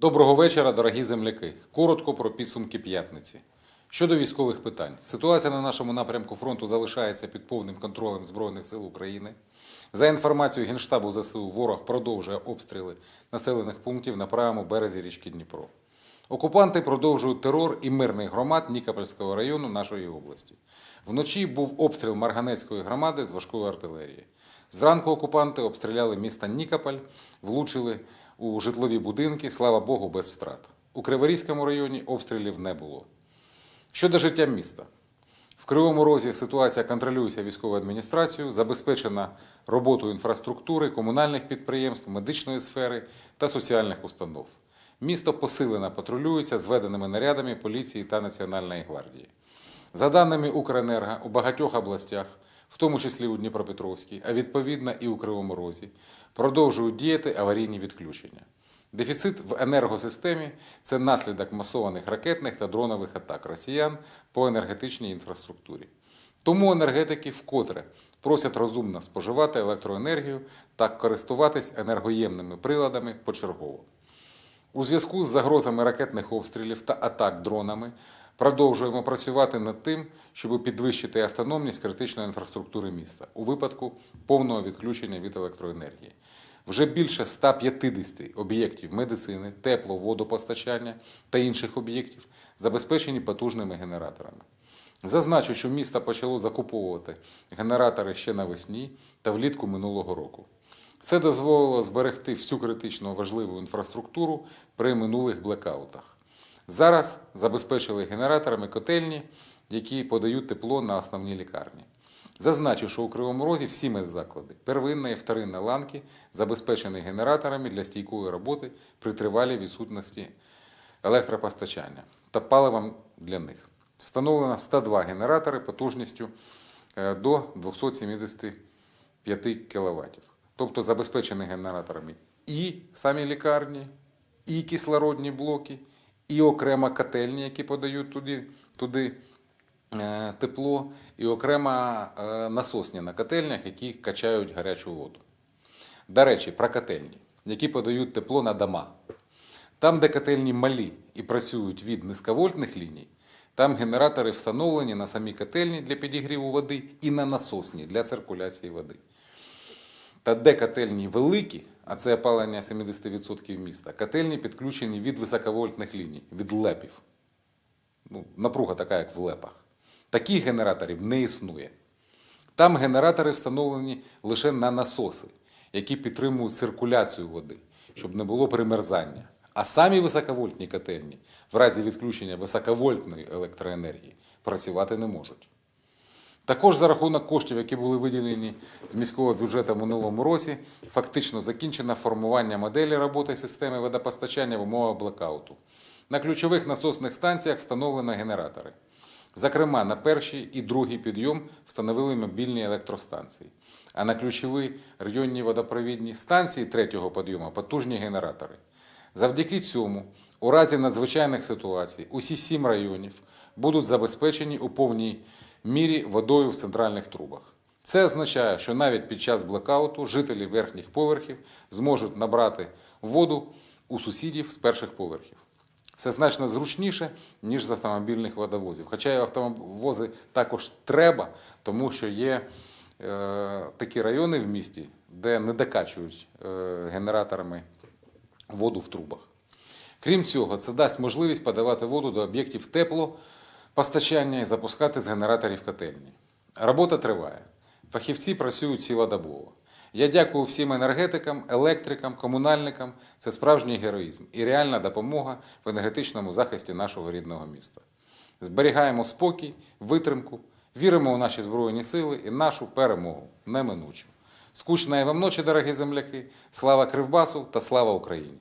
Доброго вечора, дорогі земляки. Коротко про підсумки п'ятниці. Щодо військових питань, ситуація на нашому напрямку фронту залишається під повним контролем Збройних сил України. За інформацією Генштабу ЗСУ, ворог продовжує обстріли населених пунктів на правому березі річки Дніпро. Окупанти продовжують терор і мирних громад Нікопольського району нашої області. Вночі був обстріл Марганецької громади з важкої артилерії. Зранку окупанти обстріляли місто Нікополь, влучили у житлові будинки, слава Богу, без втрат. У Криворізькому районі обстрілів не було. Щодо життя міста. В Кривому Розі ситуація контролюється військовою адміністрацією, забезпечена роботою інфраструктури, комунальних підприємств, медичної сфери та соціальних установ. Місто посилено патрулюється зведеними нарядами поліції та Національної гвардії. За даними Укренерго, у багатьох областях, в тому числі у Дніпропетровській, а відповідно і у Кривому Розі, продовжують діяти аварійні відключення. Дефіцит в енергосистемі це наслідок масованих ракетних та дронових атак росіян по енергетичній інфраструктурі. Тому енергетики вкотре просять розумно споживати електроенергію та користуватись енергоємними приладами почергово. У зв'язку з загрозами ракетних обстрілів та атак дронами продовжуємо працювати над тим, щоб підвищити автономність критичної інфраструктури міста у випадку повного відключення від електроенергії. Вже більше 150 об'єктів медицини, тепло, водопостачання та інших об'єктів забезпечені потужними генераторами. Зазначу, що місто почало закуповувати генератори ще навесні та влітку минулого року. Це дозволило зберегти всю критично важливу інфраструктуру при минулих блекаутах. Зараз забезпечили генераторами котельні, які подають тепло на основні лікарні. Зазначу, що у Кривому Розі всі медзаклади, первинна і вторинна ланки, забезпечені генераторами для стійкої роботи при тривалій відсутності електропостачання та паливом для них. Встановлено 102 генератори потужністю е, до 275 кВт. Тобто забезпечені генераторами і самі лікарні, і кислородні блоки, і окремо котельні, які подають туди, туди е, тепло, і окремо е, насосні на котельнях, які качають гарячу воду. До речі, про котельні, які подають тепло на дома. Там, де котельні малі і працюють від низьковольтних ліній, там генератори встановлені на самі котельні для підігріву води і на насосні для циркуляції води. Та де котельні великі, а це опалення 70% міста, котельні підключені від високовольтних ліній, від лепів. Ну, напруга така, як в лепах. Таких генераторів не існує. Там генератори встановлені лише на насоси, які підтримують циркуляцію води, щоб не було примерзання. А самі високовольтні котельні в разі відключення високовольтної електроенергії працювати не можуть. Також за рахунок коштів, які були виділені з міського бюджету минулому році, фактично закінчено формування моделі роботи системи водопостачання в умовах блекауту. На ключових насосних станціях встановлено генератори. Зокрема, на перший і другий підйом встановили мобільні електростанції, а на ключові районні водопровідні станції третього підйому потужні генератори. Завдяки цьому, у разі надзвичайних ситуацій, усі сім районів будуть забезпечені у повній мірі водою в центральних трубах. Це означає, що навіть під час блекауту жителі верхніх поверхів зможуть набрати воду у сусідів з перших поверхів. Це значно зручніше, ніж з автомобільних водовозів. Хоча і автовози також треба, тому що є е, такі райони в місті, де не докачують е, генераторами воду в трубах. Крім цього, це дасть можливість подавати воду до об'єктів теплопостачання і запускати з генераторів котельні. Робота триває. Фахівці працюють цілодобово. Я дякую всім енергетикам, електрикам, комунальникам. Це справжній героїзм і реальна допомога в енергетичному захисті нашого рідного міста. Зберігаємо спокій, витримку, віримо у наші Збройні сили і нашу перемогу неминучу. Скучної вам ночі, дорогі земляки! Слава Кривбасу та слава Україні!